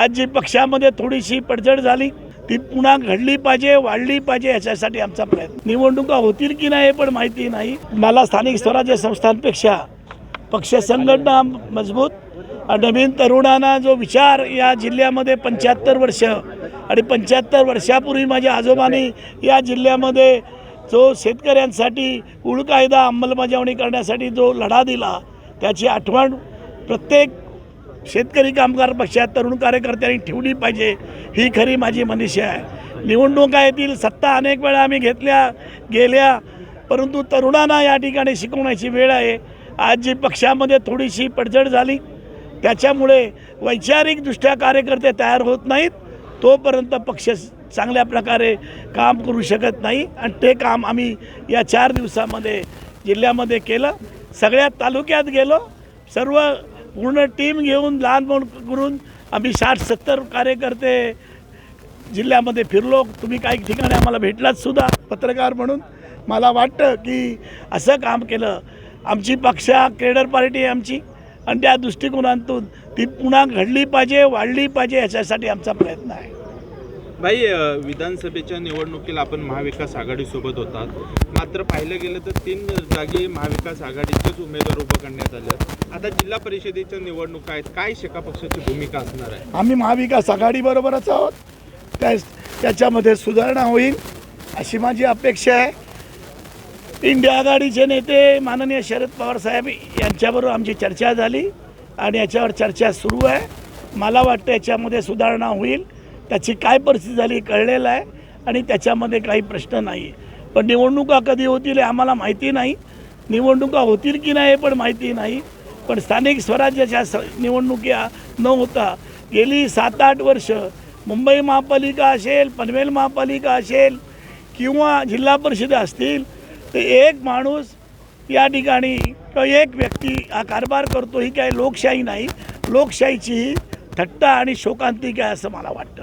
आज जी पक्षामध्ये थोडीशी पडझड झाली. ती पुन्हा घडली पाहिजे वाढली पाहिजे याच्यासाठी आमचा प्रयत्न. निवडणुका होतील की नाही हे पण माहिती नाही. मला स्थानिक स्वराज्य संस्थांपेक्षा पक्ष संघटना मजबूत नवीन तरुणांना जो विचार या जिल्ह्यामध्ये पंच्याहत्तर वर्ष आणि पंच्याहत्तर वर्षापूर्वी माझ्या आजोबांनी या जिल्ह्यामध्ये जो शेतकऱ्यांसाठी कुळ कायदा अंमलबजावणी करण्यासाठी जो लढा दिला त्याची आठवण प्रत्येक शेतकरी कामगार पक्षात तरुण कार्यकर्त्यांनी ठेवली पाहिजे. ही खरी माझी मनीषा आहे. निवडणुका येतील सत्ता अनेक वेळा आम्ही घेतल्या गेल्या परंतु तरुणांना या ठिकाणी शिकवण्याची वेळ आहे. आज जी पक्षामध्ये थोडीशी पडझड झाली त्याच्यामुळे वैचारिकदृष्ट्या कार्यकर्ते तयार होत नाहीत. तोपर्यंत पक्ष चांगल्या प्रकारे काम करू शकत नाही आणि ते काम आम्ही या चार दिवसामध्ये जिल्ह्यामध्ये केलं. सगळ्या तालुक्यात गेलो. सर्व पूर्ण टीम घेऊन लहान मोठ करून आम्ही साठ सत्तर कार्यकर्ते जिल्ह्यामध्ये फिरलो. तुम्ही काही ठिकाणी आम्हाला भेटलात सुद्धा पत्रकार म्हणून. मला वाटतं की असं काम केलं. आमची पक्षा क्रेडर पार्टी आहे आमची. आणि त्या दृष्टिकोनातून ती पुन्हा घडली पाहिजे वाढली पाहिजे याच्यासाठी आमचा प्रयत्न आहे. भाई विधानसभेच्या निवडणुकीला आपण महाविकास आघाडीसोबत होतात. मात्र पाहिलं गेलं तर तीन जागी महाविकास आघाडीचेच उमेदवार उभं करण्यात आले आहेत. आता जिल्हा परिषदेच्या निवडणुका आहेत. काय शेका पक्षाची भूमिका असणार आहे? आम्ही महाविकास आघाडीबरोबरच आहोत. त्या त्याच्यामध्ये सुधारणा होईल अशी माझी अपेक्षा आहे. इंडिया आघाडीचे नेते माननीय शरद पवार साहेब यांच्याबरोबर आमची चर्चा झाली आणि याच्यावर चर्चा सुरू आहे. मला वाटतं याच्यामध्ये सुधारणा होईल. त्याची काय परिस्थिती झाली कळलेलं आहे आणि त्याच्यामध्ये काही प्रश्न नाही. पण निवडणुका कधी होतील हे आम्हाला माहिती नाही. निवडणुका होतील की नाही हे पण माहिती नाही. पण स्थानिक स्वराज्याच्या स निवडणुका न होता गेली सात आठ वर्ष मुंबई महापालिका असेल पनवेल महापालिका असेल किंवा जिल्हा परिषद असतील ते एक माणूस या ठिकाणी एक व्यक्ती हा कारभार करतो ही काही लोकशाही नाही. लोकशाहीची ही थट्टा आणि शोकांतिक आहे असं मला वाटतं.